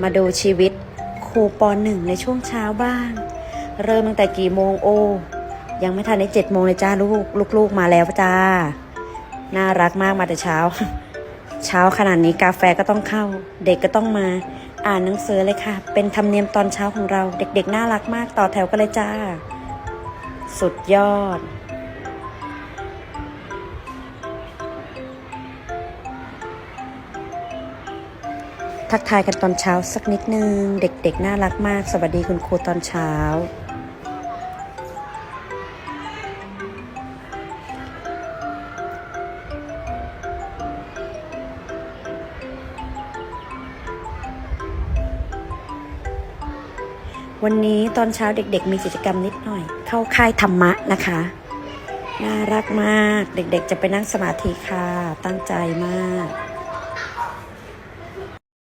มาดูชีวิตครูปหนึ่งในช่วงเช้าบ้าง เริ่มตั้งแต่กี่โมงโอ ยังไม่ทันในเจ็ดโมงเลยจ้าลูกลูกๆมาแล้วจ้า น่ารักมากมาแต่เช้า เช้าขนาดนี้กาแฟก็ต้องเข้า เด็กก็ต้องมา อ่านหนังสือเลยค่ะ เป็นธรรมเนียมตอนเช้าของเรา เด็กๆ น่ารักมากต่อแถวกันเลยจ้า สุดยอด ทักทายกันตอนเช้าสักนิดนึง เด็กๆ น่ารักมาก สวัสดีคุณครูตอนเช้า วันนี้ตอนเช้าเด็กๆ มีกิจกรรมนิดหน่อย เข้าค่ายธรรมะนะคะ น่ารักมาก เด็กๆ จะไปนั่งสมาธิค่ะ ตั้งใจมาก